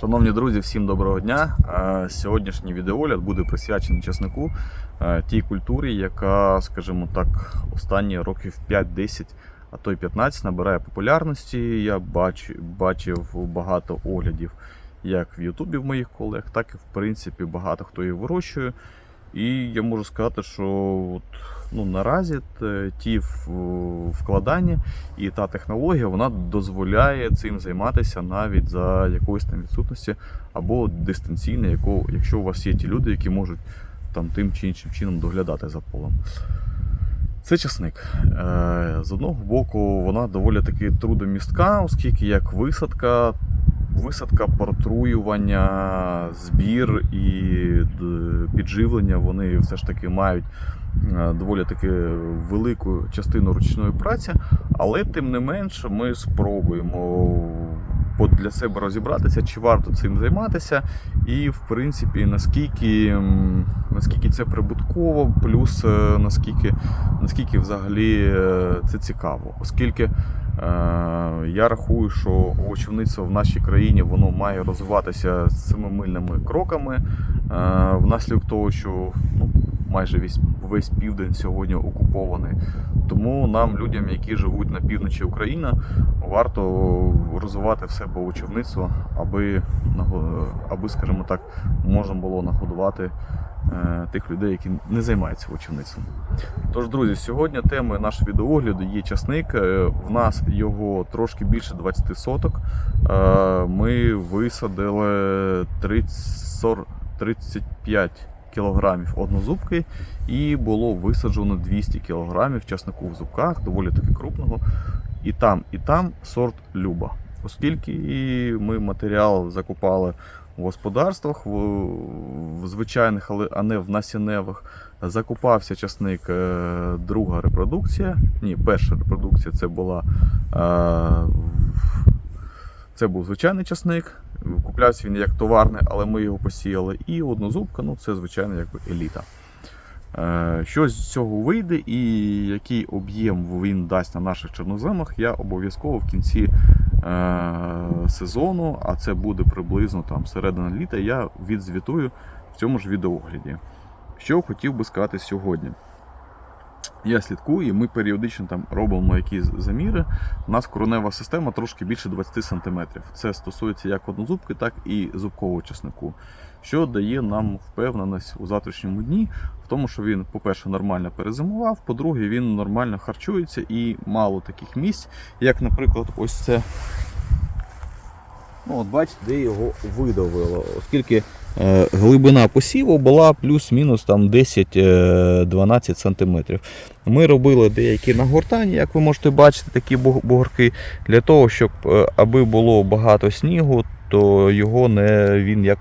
Шановні друзі, всім доброго дня. Е, Сьогоднішній відеогляд буде присвячений часнику е, тій культурі, яка, скажімо так, останні років 5-10, а то й 15 набирає популярності. Я бачив багато оглядів як в Ютубі в моїх колег, так і в принципі багато хто її вирощує. І я можу сказати, що от, ну, наразі ті вкладання і та технологія вона дозволяє цим займатися навіть за якоїсь там відсутності або дистанційно, якщо у вас є ті люди, які можуть там тим чи іншим чином доглядати за полем. Це часник. Е, З одного боку, вона доволі таки трудомістка, оскільки як висадка, висадка, протруювання, збір і підживлення вони все ж таки мають е, доволі таки велику частину ручної праці, але тим не менше ми спробуємо для себе розібратися, чи варто цим займатися, і в принципі наскільки, наскільки це прибутково, плюс е, наскільки, наскільки взагалі е, це цікаво, оскільки. е, Я рахую, що овочівництво в нашій країні воно має розвиватися семимильними кроками. е, Внаслідок того, що ну, майже весь, весь південь сьогодні окупований. Тому нам, людям, які живуть на півночі України, варто розвивати в себе овочівництво, аби, аби скажімо так, можна було нагодувати е, тих людей, які не займаються овочівництвом. Тож, друзі, сьогодні темою нашого відеогляду є часник. Е, В нас його трошки більше 20 соток. Е, Ми висадили 30, 40, 35 кілограмів однозубки і було висаджено 200 кілограмів часнику в зубках, доволі таки крупного. І там, і там сорт Люба. Оскільки ми матеріал закупали в господарствах, в, в звичайних, але а не в насінневих, закупався часник е, друга репродукція. Ні, перша репродукція це була е, це був звичайний часник. Куплявся він як товарний, але ми його посіяли. І однозубка, ну це звичайно якби еліта. Е, Що з цього вийде і який об'єм він дасть на наших чорноземах, я обов'язково в кінці е, сезону, а це буде приблизно там середина літа, я відзвітую в цьому ж відеогляді. Що хотів би сказати сьогодні. Я слідкую, і ми періодично там робимо якісь заміри. У нас коронева система трошки більше 20 см. Це стосується як однозубки, так і зубкового часнику, що дає нам впевненість у завтрашньому дні в тому, що він, по-перше, нормально перезимував, по-друге, він нормально харчується і мало таких місць, як, наприклад, ось це. Ну, от бачите, де його видавило, оскільки е, глибина посіву була плюс-мінус там 10-12 см. Ми робили деякі нагортання, як ви можете бачити, такі бугорки, для того, щоб е, аби було багато снігу, то його не, він як